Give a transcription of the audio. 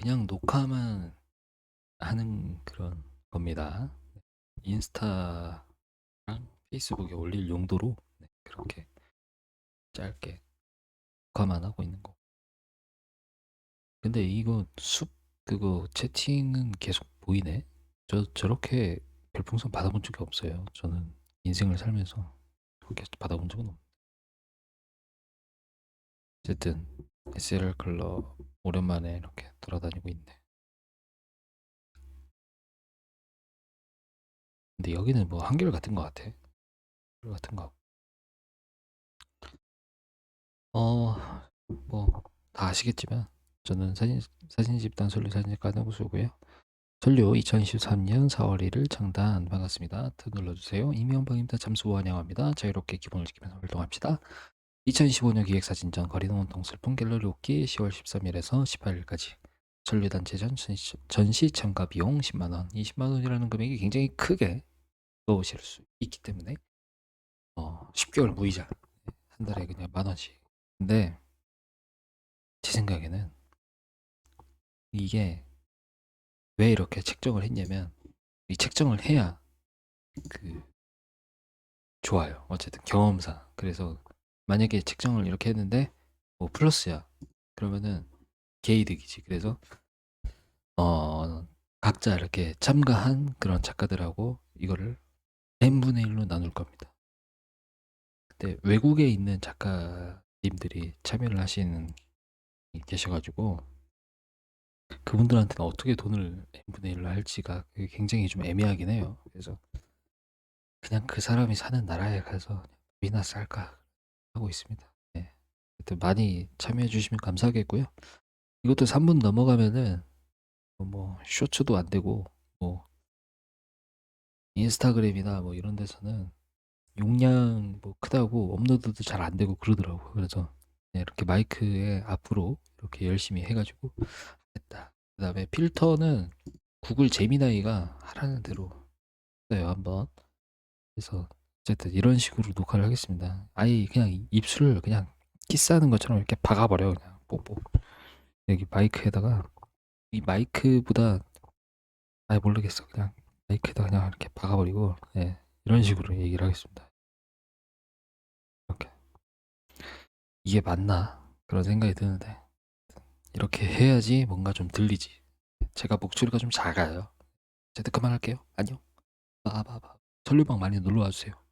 그냥 녹화만 하는 그런 겁니다. 인스타랑 페이스북에 올릴 용도로 네, 그렇게 짧게 녹화만 하고 있는 거. 근데 이거 숲 그거 채팅은 계속 보이네. 저 저렇게 별풍선 받아본 적이 없어요. 저는 인생을 살면서 그렇게 받아본 적은 없. 어쨌든 SLR 클럽 오랜만에 이렇게 돌아다니고 있네. 근데 여기는 뭐 한결 같은 것 같아. 같은 거. 어, 뭐 다 아시겠지만 저는 사진 사진 집단 설류 사진집 가능수고요. 설류 2023년 4월 1일 장단 반갑습니다. 하트 눌러주세요. 이명방입니다. 잠수 환영합니다. 자유롭게 기본을 지키면서 활동합시다. 2015년 기획사진전 거리는 온통 슬픈 갤러리 옷기 10월 13일에서 18일까지 전류단체전 전시, 전시 참가 비용 10만원 20만원이라는 금액이 굉장히 크게 넣으실 수 있기 때문에 어, 10개월 무이자 한 달에 그냥 만원씩. 근데 제 생각에는 이게 왜 이렇게 책정을 했냐면 이 책정을 해야 그 좋아요. 어쨌든 경험상. 그래서 만약에 책정을 이렇게 했는데 뭐 플러스야. 그러면은 개이득이지. 그래서 어 각자 이렇게 참가한 그런 작가들하고 이거를 n분의 1로 나눌 겁니다. 근데 외국에 있는 작가님들이 참여를 하시는 계셔가지고 그분들한테는 어떻게 돈을 n분의 1로 할지가 굉장히 좀 애매하긴 해요. 그래서 그냥 그 사람이 사는 나라에 가서 밥이나 쌀까 하고 있습니다. 네. 하여튼 많이 참여해 주시면 감사하겠고요. 이것도 3분 넘어가면은 뭐 쇼츠도 안 되고 뭐 인스타그램이나 뭐 이런 데서는 용량 뭐 크다고 업로드도 잘 안 되고 그러더라고요. 그래서 네, 이렇게 마이크에 앞으로 이렇게 열심히 해가지고 했다. 그 다음에 필터는 구글 제미나이가 하라는 대로 써요 한번. 그래서 어쨌든 이런 식으로 녹화를 하겠습니다. 아예 그냥 입술을 그냥 키스하는 것처럼 이렇게 박아버려 그냥 뽀뽀 여기 마이크에다가 이 마이크보다 아예 모르겠어 그냥 마이크에다 그냥 이렇게 박아버리고 예, 이런 식으로 얘기를 하겠습니다. 이렇게 이게 맞나 그런 생각이 드는데 이렇게 해야지 뭔가 좀 들리지. 제가 목소리가 좀 작아요. 어쨌든 그만할게요. 안녕. 바바바. 전류방 많이 놀러 와주세요.